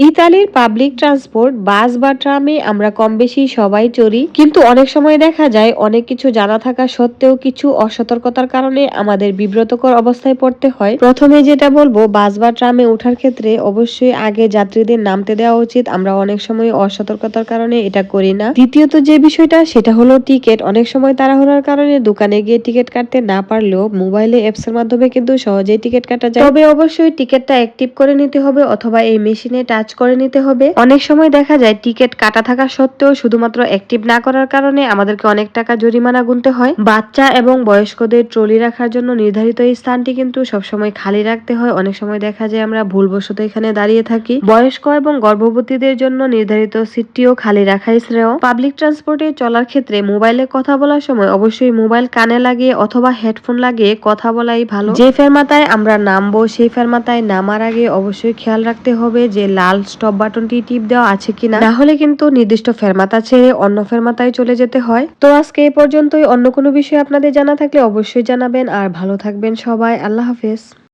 ইতালির public transport বাস বা ট্রামে আমরা কম বেশি সবাই চড়ি। কিন্তু অনেক সময় দেখা যায়, অনেক কিছু জানা থাকা সত্ত্বেও কিছু অসতর্কতার কারণে আমাদের বিব্রতকর অবস্থায় পড়তে হয়। প্রথমে যেটা বলব বাস বা ট্রামে ওঠার ক্ষেত্রে অবশ্যই আগে যাত্রীদের নামতে দেওয়া উচিত। আমরা অনেক সময় অসতর্কতার কারণে এটা করি না। দ্বিতীয়ত যে বিষয়টা, সেটা হলো টিকিট অনেক সময় তাড়াহুড়ার কারণে দোকানে গিয়ে টিকিট কাটতে না পারলেও মোবাইলে অ্যাপস এর মাধ্যমে কিন্তু সহজেই টিকিট কাটা যায়। তবে অবশ্যই টিকিটটা অ্যাক্টিভ করে নিতে হবে অথবা এই মেশিনে টাচ করে নিতে হবে। অনেক সময় দেখা যায়, টিকিট কাটা থাকা সত্ত্বেও শুধুমাত্র অ্যাক্টিভ না করার কারণে আমাদেরকে অনেক টাকা জরিমানা গুনতে হয়। বাচ্চা এবং বয়স্কদের ট্রলি রাখার জন্য নির্ধারিত এই স্থানটি কিন্তু সবসময় খালি রাখতে হয়। অনেক সময় দেখা যায় আমরা ভুলবশত এখানে দাঁড়িয়ে থাকি। বয়স্ক এবং গর্ভবতীদের জন্য নির্ধারিত সিটটিও খালি রাখাই শ্রেয়। পাবলিক ট্রান্সপোর্টে চলার ক্ষেত্রে মোবাইলে কথা বলার সময় অবশ্যই মোবাইল কানে লাগিয়ে অথবা হেডফোন লাগিয়ে কথা বলাই ভালো। যে ফেরমাতায় আমরা নামবো, সেই ফেরমাতায় নামার আগে অবশ্যই খেয়াল রাখতে হবে যে লাল স্টপ বাটনটি টিপ দেওয়া আছে কিনা, না হলে কিন্তু নির্দিষ্ট ফেরমাতা ছেড়ে অন্য ফেরমাতায় চলে যেতে হয়। তো আজকে এই পর্যন্তই। অন্য কোনো বিষয়ে আপনাদের জানা থাকলে অবশ্যই জানাবেন। আর ভালো থাকবেন সবাই। আল্লাহ হাফেজ।